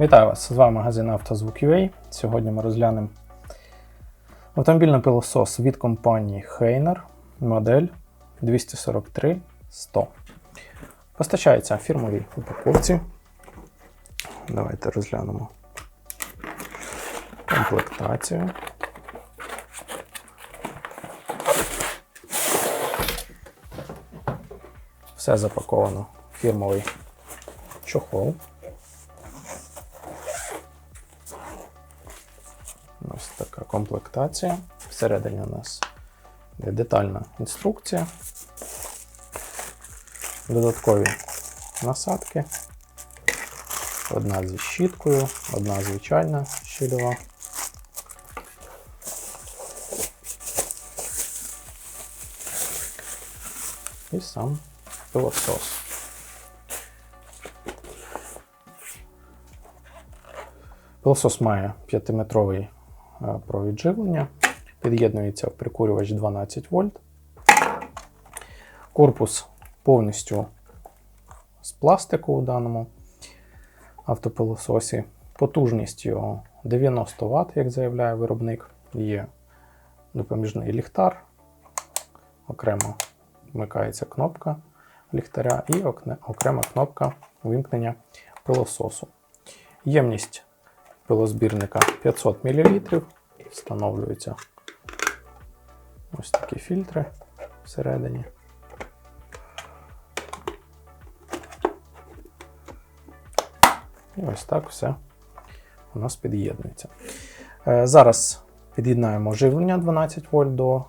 Вітаю вас! З вами магазин «Автозвук.UA». Сьогодні ми розглянемо автомобільний пилосос від компанії Heiner, модель 243 100. Постачається в фірмовій упаковці. Давайте розглянемо комплектацію. Все запаковано фірмовий чохол. Така комплектація. Всередині у нас є детальна інструкція, додаткові насадки, одна зі щіткою, одна звичайна щільова. І сам пилосос. Пилосос має 5-метровий е, провід живлення, під'єднується в прикурювач 12 вольт. Корпус повністю з пластику у даному автопилососі. Потужність його 90 Вт, як заявляє виробник. Є допоміжний ліхтар. Окремо вмикається кнопка ліхтаря і окрема кнопка вимкнення пилососу. Ємність пилозбірника 500 мл. Встановлюються ось такі фільтри всередині. І ось так все у нас під'єднується. Е, Зараз під'єднаємо живлення 12 вольт до е,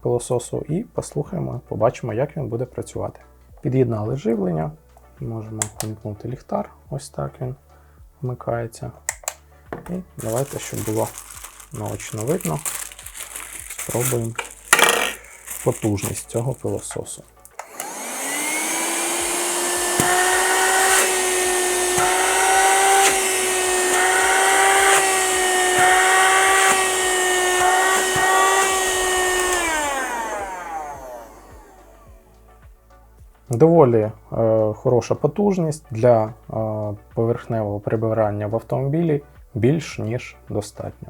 пилососу і послухаємо, побачимо, як він буде працювати. Під'єднали живлення, можемо вимкнути ліхтар, ось так він вмикається. І давайте, щоб було наочно видно, спробуємо потужність цього пилососу. Доволі е, хороша потужність для е, поверхневого прибирання в автомобілі більш ніж достатньо.